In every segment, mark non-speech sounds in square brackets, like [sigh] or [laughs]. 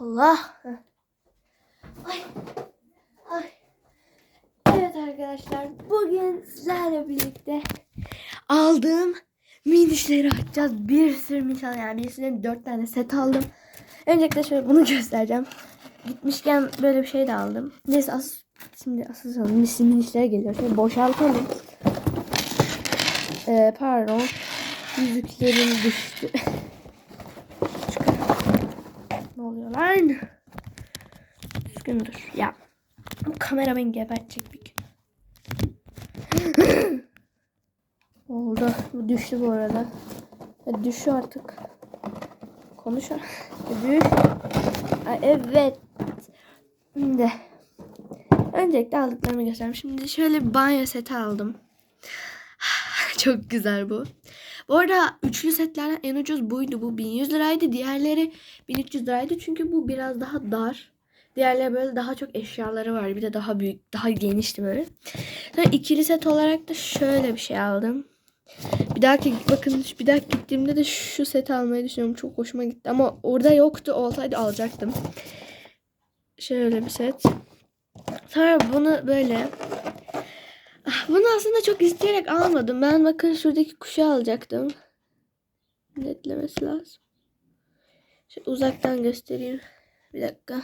Allah. Ay. Ay. Evet arkadaşlar bugün sizlerle birlikte aldığım minişleri açacağız. Bir sürü miniş aldım. Yani birisinden dört tane set aldım. Öncelikle şöyle bunu [laughs] göstereceğim. Gitmişken böyle bir şey de aldım. Neyse as şimdi asıl minis minişlere geliyor. Şöyle boşaltalım. Ee, pardon. Yüzüklerim düştü. [laughs] Oluyor lan? Düzgün. Ya. Bu kamera beni gebertecek bir gün. [clears throat] Oldu. Bu düştü bu arada. Hadi düş artık. Konuş. [laughs] Düş. Evet. Şimdi. Öncelikle aldıklarımı göstereyim. Şimdi şöyle bir banyo seti aldım. [sighs] Çok güzel bu. Bu arada üçlü setlerden en ucuz buydu. Bu 1100 liraydı. Diğerleri 1300 liraydı. Çünkü bu biraz daha dar. Diğerleri böyle daha çok eşyaları var. Bir de daha büyük, daha genişti böyle. Sonra ikili set olarak da şöyle bir şey aldım. Bir dahaki bakın bir dahaki gittiğimde de şu seti almayı düşünüyorum. Çok hoşuma gitti. Ama orada yoktu. Olsaydı alacaktım. Şöyle bir set. Sonra bunu böyle Bunu aslında çok isteyerek almadım. Ben bakın şuradaki kuşu alacaktım. Netlemesi lazım. Şöyle uzaktan göstereyim. Bir dakika.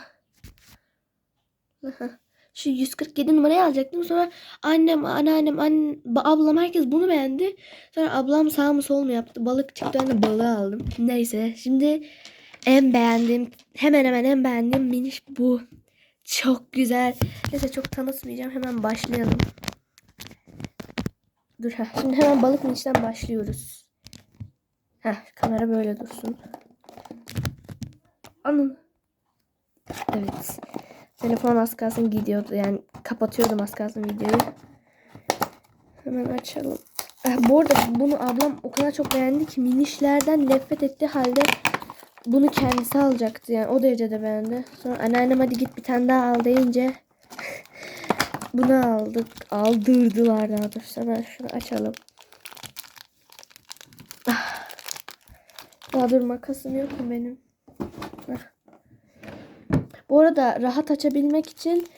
Şu 147 numarayı alacaktım. Sonra annem, anneannem, annem, ablam herkes bunu beğendi. Sonra ablam sağ mı sol mu yaptı. Balık çıktı. Ben de balığı aldım. Neyse. Şimdi en beğendiğim, hemen hemen en beğendiğim miniş bu. Çok güzel. Neyse çok tanıtmayacağım. Hemen başlayalım. Dur ha. Şimdi hemen balık minişten başlıyoruz. Heh, kamera böyle dursun. Anın. Evet. Telefon az kalsın gidiyordu. Yani kapatıyordum az kalsın videoyu. Hemen açalım. Eh, bu arada bunu ablam o kadar çok beğendi ki minişlerden nefret etti halde bunu kendisi alacaktı. Yani o derecede beğendi. Sonra anneannem hadi git bir tane daha al deyince bunu aldık. Aldırdılar daha doğrusu. Hemen şunu açalım. Ah. Daha dur makasım yok mu benim? Ah. Bu arada rahat açabilmek için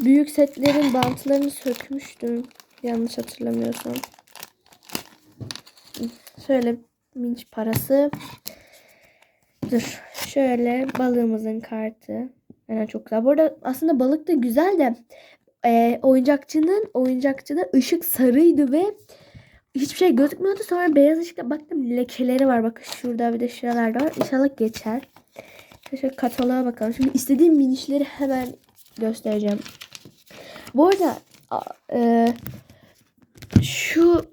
büyük setlerin bantlarını sökmüştüm. Yanlış hatırlamıyorsam. Şöyle minç parası. Dur. Şöyle balığımızın kartı. Yani çok güzel. Bu arada aslında balık da güzel de e, oyuncakçının oyuncakçıda ışık sarıydı ve hiçbir şey gözükmüyordu. Sonra beyaz ışıkla baktım lekeleri var. Bakın şurada bir de şuralarda var. İnşallah geçer. Şöyle kataloğa bakalım. Şimdi istediğim minişleri hemen göstereceğim. Bu arada e, şu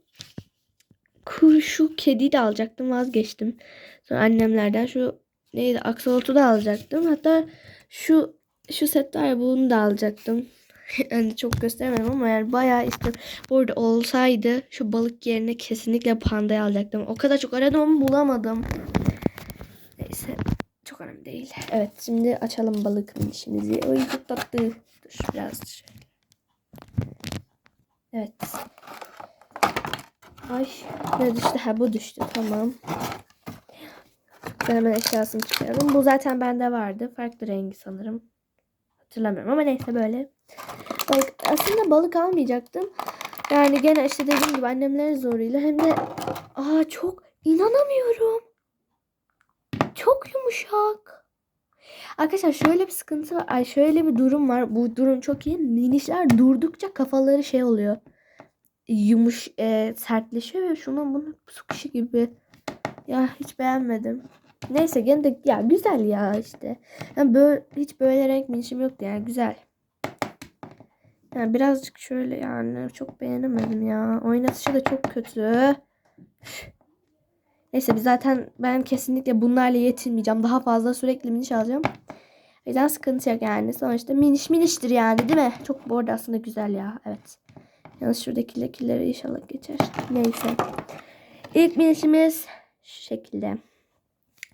şu kediyi de alacaktım vazgeçtim. Sonra annemlerden şu neydi aksolotu da alacaktım. Hatta şu şu set var ya bunu da alacaktım. Yani [laughs] çok gösteremem ama yani bayağı istedim. Bu arada olsaydı şu balık yerine kesinlikle pandayı alacaktım. O kadar çok aradım ama bulamadım. Neyse çok önemli değil. Evet şimdi açalım balık işimizi. Oy çok tatlı. Dur biraz şöyle. Evet. Ay ne düştü? Ha bu düştü tamam. Ben hemen eşyasını çıkaralım. Bu zaten bende vardı. Farklı rengi sanırım. Hatırlamıyorum ama neyse böyle. Bak aslında balık almayacaktım. Yani gene işte dediğim gibi annemlerin zoruyla hem de aa çok inanamıyorum. Çok yumuşak. Arkadaşlar şöyle bir sıkıntı var. Ay şöyle bir durum var. Bu durum çok iyi. Minişler durdukça kafaları şey oluyor. Yumuş e, sertleşiyor ve şunun bunun su gibi. Ya hiç beğenmedim. Neyse gene de ya güzel ya işte. Yani böyle hiç böyle renk minişim yoktu yani güzel. Yani birazcık şöyle yani çok beğenemedim ya. Oynatışı da çok kötü. Neyse biz zaten ben kesinlikle bunlarla yetinmeyeceğim. Daha fazla sürekli miniş alacağım. O yüzden sıkıntı yok yani. Sonuçta miniş miniştir yani değil mi? Çok bu arada aslında güzel ya. Evet. Yalnız şuradaki lekeleri inşallah geçer. Neyse. İlk minişimiz şu şekilde.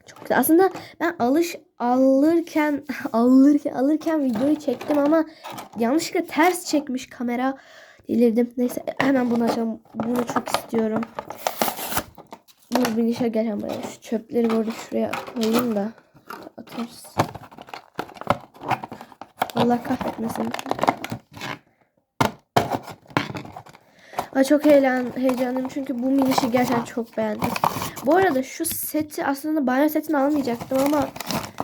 Çok güzel. Aslında ben alış alırken [laughs] alırken alırken videoyu çektim ama yanlışlıkla ters çekmiş kamera. Delirdim. Neyse hemen bunu açalım. Bunu çok istiyorum. Bu bir işe gelen buraya. Şu çöpleri burada şuraya koyayım da atarız. Allah kahretmesin. Ay çok heyecan, heyecanlıyım çünkü bu minişi gerçekten çok beğendim. Bu arada şu seti aslında banyo setini almayacaktım ama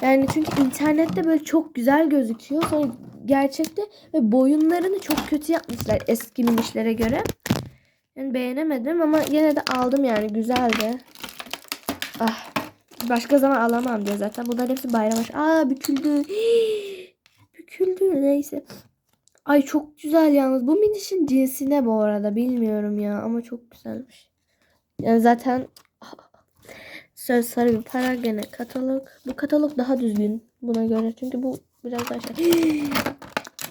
yani çünkü internette böyle çok güzel gözüküyor. Sonra gerçekte ve boyunlarını çok kötü yapmışlar eski minişlere göre. Yani beğenemedim ama yine de aldım yani güzeldi. Ah. Başka zaman alamam diyor zaten. Bunların hepsi bayram aşı. Aa büküldü. büküldü neyse. Ay çok güzel yalnız. Bu minişin cinsi ne bu arada bilmiyorum ya ama çok güzelmiş. Yani zaten söz sarı bir para gene katalog. Bu katalog daha düzgün buna göre. Çünkü bu biraz daha şey.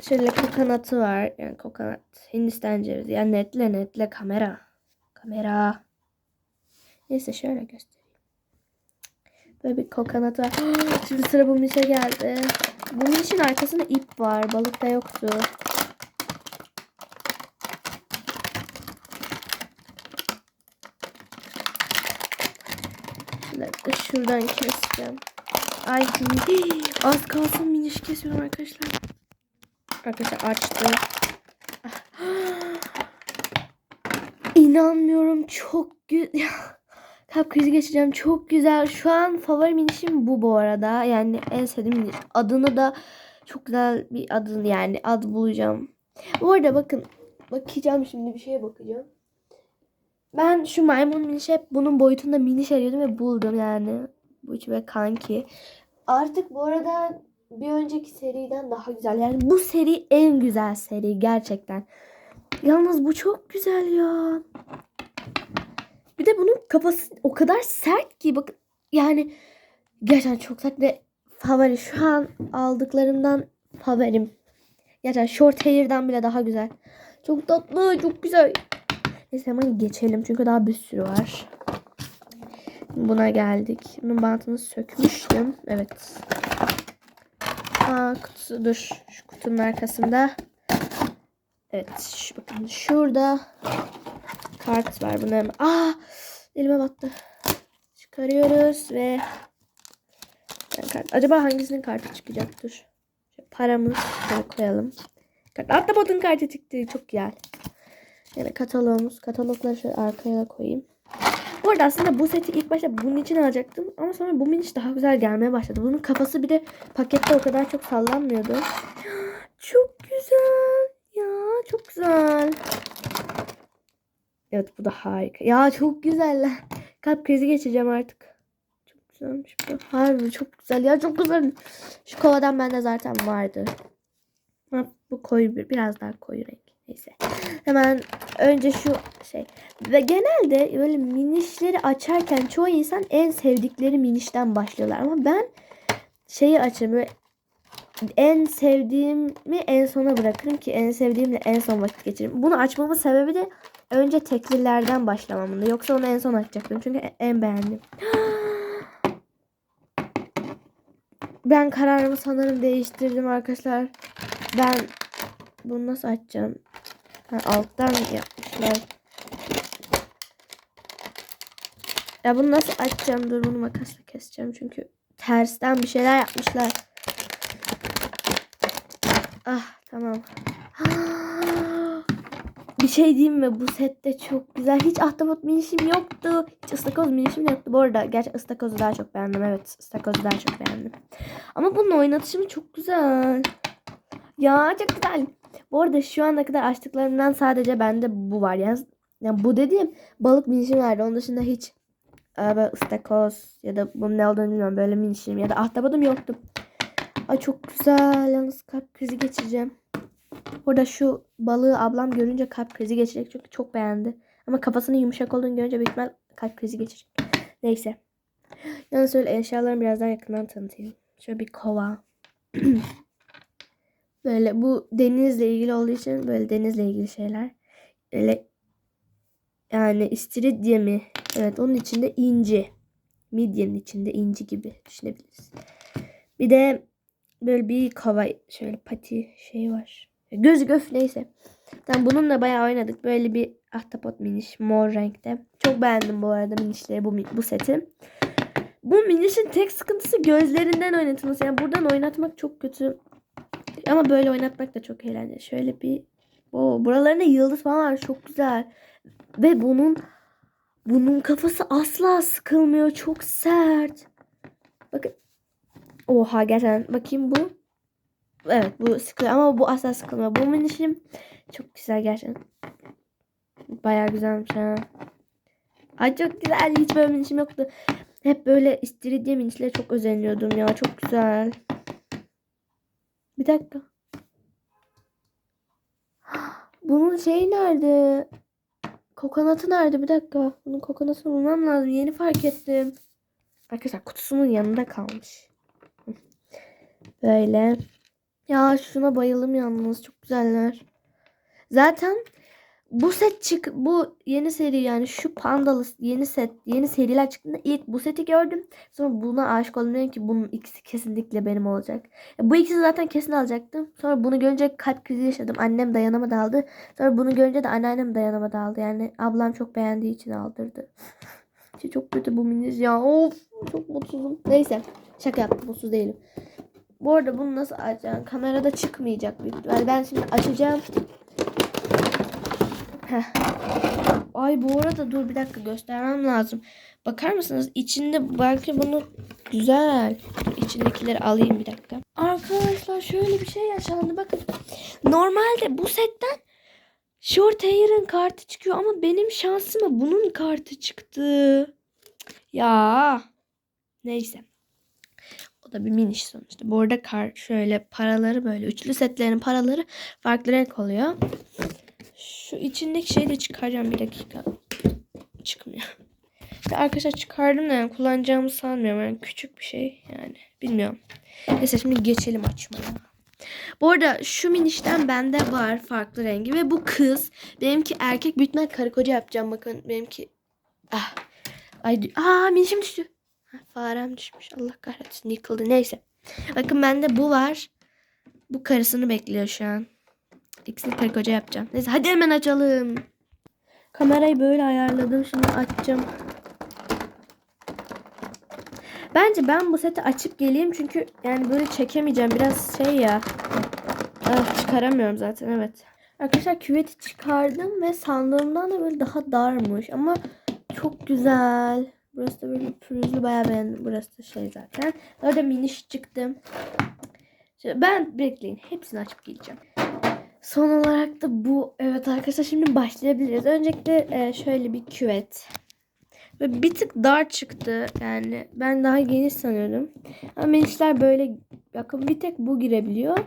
[gasps] Şöyle kokonatı var. Yani kokonat. Hindistan cevizi. Yani netle netle kamera. Kamera. Neyse şöyle göstereyim. Böyle bir kokonat var. [gasps] Şimdi sıra bu mişe geldi. Bu mişin arkasında ip var. Balıkta yoktu. Dakika şuradan keseceğim. Ay [gasps] az kalsın miniş kesiyorum arkadaşlar. Arkadaşlar açtım. [gasps] İnanmıyorum çok güzel. [laughs] Kalp krizi geçeceğim. Çok güzel. Şu an favori minişim bu bu arada. Yani en sevdiğim miniş. Adını da çok güzel bir adını yani ad bulacağım. Bu arada bakın. Bakacağım şimdi bir şeye bakacağım. Ben şu maymun miniş hep bunun boyutunda miniş arıyordum ve buldum yani. Bu ve kanki. Artık bu arada bir önceki seriden daha güzel. Yani bu seri en güzel seri gerçekten. Yalnız bu çok güzel ya. Bir de bunun kafası o kadar sert ki bakın yani gerçekten çok sert ve favori şu an aldıklarımdan favorim. Gerçekten short hair'dan bile daha güzel. Çok tatlı, çok güzel. Neyse hemen geçelim çünkü daha bir sürü var. Buna geldik. Bunun bantını sökmüştüm. Evet. Aa kutusu dur. Şu kutunun arkasında. Evet. Şu, bakın şurada kart var. Bunu hemen... Aa elime battı. Çıkarıyoruz ve kart. Acaba hangisinin kartı çıkacak? Dur. Paramız şöyle koyalım. Botun kartı çıktı. Çok güzel. Yani katalogumuz. Katalogları şöyle arkaya koyayım. Bu arada aslında bu seti ilk başta bunun için alacaktım. Ama sonra bu miniş daha güzel gelmeye başladı. Bunun kafası bir de pakette o kadar çok sallanmıyordu. [gasps] Çok güzel. Ya çok güzel. Evet bu da harika. Ya çok güzeller. Kalp krizi geçeceğim artık. Çok güzelmiş bu. Harbi çok güzel. Ya çok güzel. Şu kovadan bende zaten vardı. Bu koyu bir, biraz daha koyu renk. Neyse. Hemen önce şu şey. Ve genelde böyle minişleri açarken çoğu insan en sevdikleri minişten başlıyorlar. Ama ben şeyi açarım. Böyle en sevdiğimi en sona bırakırım ki en sevdiğimle en son vakit geçiririm. Bunu açmamın sebebi de önce teklilerden başlamamdı. Yoksa onu en son açacaktım. Çünkü en beğendim. [gasps] Ben kararımı sanırım değiştirdim arkadaşlar. Ben bunu nasıl açacağım? Ha, alttan yapmışlar. Ya bunu nasıl açacağım? Dur bunu makasla keseceğim. Çünkü tersten bir şeyler yapmışlar. Ah tamam. [gasps] Bir şey diyeyim mi? Bu sette çok güzel. Hiç ahtapot minişim yoktu. Hiç ıstakoz minişim yoktu. Bu arada gerçi ıstakozu daha çok beğendim. Evet ıstakozu daha çok beğendim. Ama bunun oynatışımı çok güzel. Ya çok güzel. Bu arada şu ana kadar açtıklarımdan sadece bende bu var. Yani, yani bu dediğim balık minişim vardı. Onun dışında hiç e, böyle ıstakoz ya da bunun ne olduğunu bilmiyorum. Böyle minişim ya da ahtapotum yoktu. Ay çok güzel. Yalnız kalp krizi geçireceğim. Burada şu balığı ablam görünce kalp krizi geçirecek. Çünkü çok beğendi. Ama kafasının yumuşak olduğunu görünce büyük ihtimal kalp krizi geçirecek. Neyse. Yalnız öyle eşyalarını birazdan yakından tanıtayım. Şöyle bir kova. [clears throat] böyle bu denizle ilgili olduğu için böyle denizle ilgili şeyler. Öyle yani istiridye mi? Evet onun içinde inci. Midyenin içinde inci gibi düşünebiliriz. Bir de böyle bir kava şöyle pati şey var. Göz göf neyse. Tamam bununla bayağı oynadık. Böyle bir ahtapot miniş mor renkte. Çok beğendim bu arada minişleri bu, bu seti. Bu minişin tek sıkıntısı gözlerinden oynatılması. Yani buradan oynatmak çok kötü. Ama böyle oynatmak da çok eğlenceli. Şöyle bir o buralarında yıldız falan var. Çok güzel. Ve bunun bunun kafası asla sıkılmıyor. Çok sert. Bakın. Oha gerçekten. Bakayım bu. Evet bu sıkılıyor ama bu asla sıkılmıyor. Bu minişim çok güzel gerçekten. Baya güzelmiş ha. Ay çok güzel. Hiç böyle minişim yoktu. Hep böyle istiridye minişlere çok özeniyordum ya. Çok güzel. Bir dakika. Bunun şeyi nerede? Kokonatı nerede? Bir dakika. Bunun kokonatını bulmam lazım. Yeni fark ettim. Arkadaşlar kutusunun yanında kalmış. Böyle. Ya şuna bayıldım yalnız. Çok güzeller. Zaten bu set çık bu yeni seri yani şu pandalı yeni set yeni seriler çıktığında ilk bu seti gördüm. Sonra buna aşık oldum dedim ki bunun ikisi kesinlikle benim olacak. Bu ikisi zaten kesin alacaktım. Sonra bunu görünce kalp krizi yaşadım. Annem dayanamadı aldı. Sonra bunu görünce de anneannem dayanamadı aldı. Yani ablam çok beğendiği için aldırdı. İşte [laughs] çok kötü bu miniz ya. Of çok mutsuzum. Neyse şaka yaptım mutsuz değilim. Bu arada bunu nasıl açacağım? Kamerada çıkmayacak büyük ihtimalle. Ben şimdi açacağım. Ay bu arada dur bir dakika göstermem lazım. Bakar mısınız? İçinde belki bunu güzel. İçindekileri alayım bir dakika. Arkadaşlar şöyle bir şey yaşandı. Bakın. Normalde bu setten Short Hair'ın kartı çıkıyor ama benim şansıma bunun kartı çıktı. Ya. Neyse. O da bir miniş sonuçta. Bu arada kart şöyle paraları böyle üçlü setlerin paraları farklı renk oluyor. Şu içindeki şeyi de çıkaracağım bir dakika. Çıkmıyor. İşte arkadaşlar çıkardım da yani kullanacağımı sanmıyorum. Yani küçük bir şey yani. Bilmiyorum. Neyse şimdi geçelim açmaya. Bu arada şu minişten bende var farklı rengi ve bu kız. Benimki erkek büyütmen karı koca yapacağım. Bakın benimki. Ah. Ay, aa minişim düştü. Farem düşmüş. Allah kahretsin yıkıldı. Neyse. Bakın bende bu var. Bu karısını bekliyor şu an. İkisini karı koca yapacağım. Neyse hadi hemen açalım. Kamerayı böyle ayarladım. Şimdi açacağım. Bence ben bu seti açıp geleyim. Çünkü yani böyle çekemeyeceğim. Biraz şey ya. Ah, çıkaramıyorum zaten evet. Arkadaşlar küveti çıkardım ve sandığımdan da böyle daha darmış. Ama çok güzel. Burası da böyle pürüzlü bayağı beğendim. Burası da şey zaten. Orada miniş çıktım. Şimdi ben bekleyin. Hepsini açıp geleceğim. Son olarak da bu. Evet arkadaşlar şimdi başlayabiliriz. Öncelikle e, şöyle bir küvet. Ve bir tık dar çıktı. Yani ben daha geniş sanıyordum. Ama minişler böyle bakın bir tek bu girebiliyor.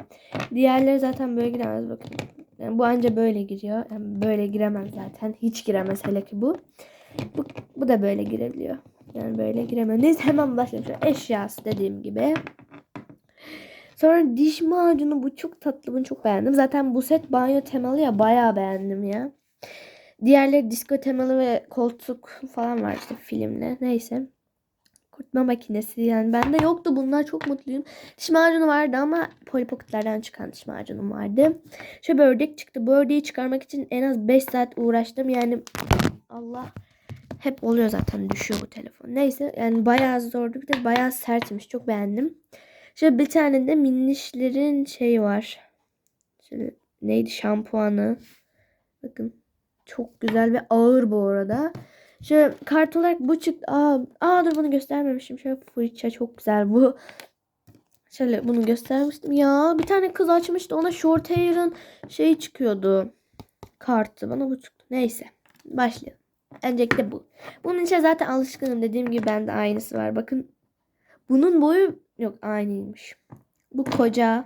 Diğerleri zaten böyle giremez bakın. Yani bu anca böyle giriyor. Yani böyle giremez zaten. Hiç giremez hele ki bu. Bu, bu da böyle girebiliyor. Yani böyle giremez. Neyse hemen başlayalım. Eşyası dediğim gibi. Sonra diş macunu bu çok tatlı. Bunu çok beğendim. Zaten bu set banyo temalı ya bayağı beğendim ya. Diğerleri disco temalı ve koltuk falan var işte filmle. Neyse. Kurutma makinesi yani bende yoktu bunlar çok mutluyum. Diş macunu vardı ama Polly Pocket'lerden çıkan diş macunum vardı. Şöyle bir ördek çıktı. Bu ördeği çıkarmak için en az 5 saat uğraştım. Yani Allah hep oluyor zaten düşüyor bu telefon. Neyse yani bayağı zordu. Bir de bayağı sertmiş. Çok beğendim. Şöyle bir tane de minnişlerin şey var. Şöyle neydi şampuanı. Bakın çok güzel ve ağır bu arada. Şöyle kart olarak bu çıktı. Aa, aa dur bunu göstermemişim. Şöyle fırça çok güzel bu. Şöyle bunu göstermiştim. Ya bir tane kız açmıştı. Ona short hair'ın şeyi çıkıyordu. Kartı. Bana bu çıktı. Neyse. Başlayalım. Öncelikle bu. Bunun içine zaten alışkınım. Dediğim gibi bende aynısı var. Bakın. Bunun boyu yok aynıymış. Bu koca.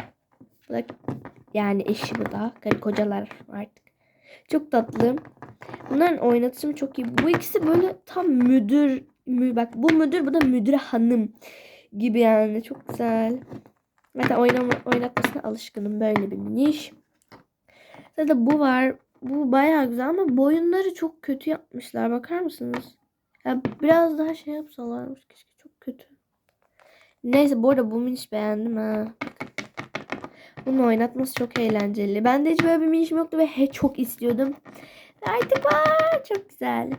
Bu yani eşi bu da. Karı kocalar artık. Çok tatlı. Bunların oynatışımı çok iyi. Bu ikisi böyle tam müdür. Mü, bak bu müdür bu da müdür hanım gibi yani. Çok güzel. Zaten oynama, oynatmasına alışkınım. Böyle bir niş. Zaten bu var. Bu bayağı güzel ama boyunları çok kötü yapmışlar. Bakar mısınız? Ya biraz daha şey yapsalarmış. Keşke. Neyse bu arada bu miniş beğendim ha. Bunu oynatması çok eğlenceli. Ben de hiç böyle bir minişim yoktu ve he çok istiyordum. Artık var. Çok güzel.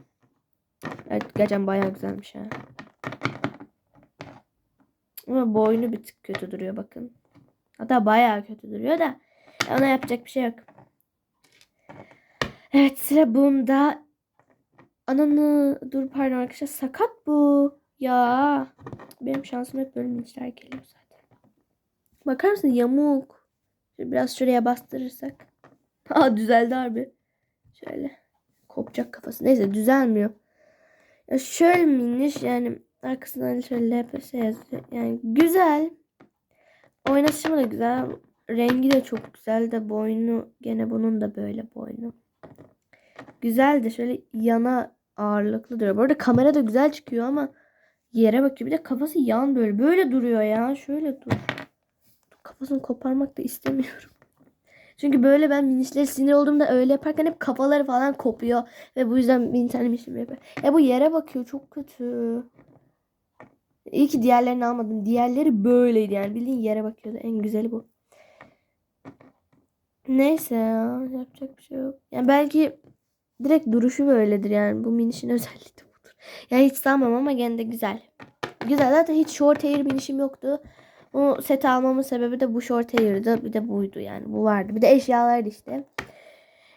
Evet gerçekten bayağı güzelmiş ha. Ama boynu bir tık kötü duruyor bakın. Hatta bayağı kötü duruyor da ona yapacak bir şey yok. Evet sıra bunda. Ananı dur pardon arkadaşlar sakat bu. Ya benim şansım hep böyle minçler geliyor zaten. Bakar mısın yamuk. Şöyle biraz şuraya bastırırsak. Aa düzeldi harbi. Şöyle kopacak kafası. Neyse düzelmiyor. Ya şöyle minniş yani arkasından şöyle LPS yazıyor. Yani güzel. Oynatışımı da güzel. Rengi de çok güzel de boynu gene bunun da böyle boynu. Güzel de şöyle yana ağırlıklı duruyor. Bu arada kamera da güzel çıkıyor ama yere bakıyor. Bir de kafası yan böyle. Böyle duruyor ya. Şöyle dur. Kafasını koparmak da istemiyorum. [laughs] Çünkü böyle ben minişleri sinir olduğumda öyle yaparken hep kafaları falan kopuyor. Ve bu yüzden bin tane minişim yapıyor. Ya bu yere bakıyor çok kötü. İyi ki diğerlerini almadım. Diğerleri böyleydi yani. Bildiğin yere bakıyordu. En güzeli bu. Neyse ya. Yapacak bir şey yok. Yani belki direkt duruşu böyledir yani. Bu minişin [laughs] özelliği Yani hiç sanmam ama gene de güzel. Güzel. Zaten hiç short hair minişim yoktu. Bu set almamın sebebi de bu short hair'dı. Bir de buydu yani. Bu vardı. Bir de eşyalardı işte.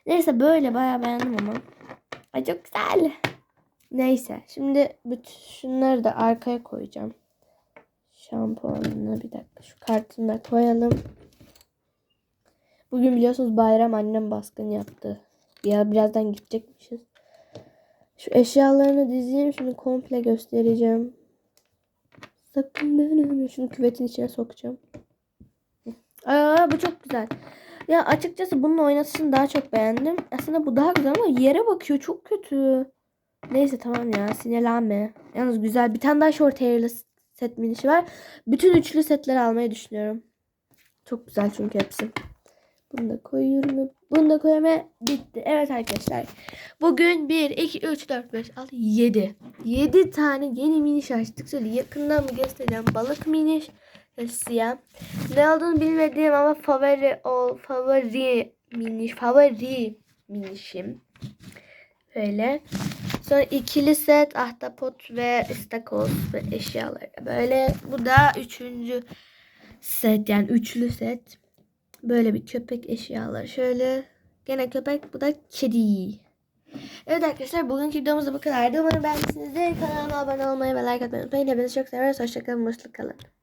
Neyse böyle bayağı beğendim ama. Ay çok güzel. Neyse. Şimdi bütün şunları da arkaya koyacağım. Şampuanını bir dakika. Şu kartını koyalım. Bugün biliyorsunuz bayram annem baskın yaptı. Ya birazdan gidecekmişiz. Şu eşyalarını dizeyim. Şunu komple göstereceğim. Sakın dönme. Şunu küvetin içine sokacağım. Aa bu çok güzel. Ya açıkçası bunun oynatışını daha çok beğendim. Aslında bu daha güzel ama yere bakıyor. Çok kötü. Neyse tamam ya sinirlenme. Yalnız güzel. Bir tane daha short hair'lı set minişi var. Bütün üçlü setleri almayı düşünüyorum. Çok güzel çünkü hepsi. Bunu da koyuyorum. Bunu da ve bitti. Evet arkadaşlar. Bugün 1, 2, 3, 4, 5, 6, 7. 7 tane yeni miniş açtık. Şöyle yakından mı göstereceğim. Balık miniş. Siyah. Ne olduğunu bilmediğim ama favori o favori miniş. Favori minişim. Böyle. Sonra ikili set ahtapot ve istakoz ve eşyaları. Böyle bu da üçüncü set yani üçlü set. Böyle bir köpek eşyaları. Şöyle gene köpek bu da kedi. Evet arkadaşlar bugünkü videomuz da bu kadardı. Umarım beğenmişsinizdir. Kanalıma abone olmayı ve like atmayı unutmayın. Hepinizi çok seviyoruz. Hoşçakalın. Mutlu kalın.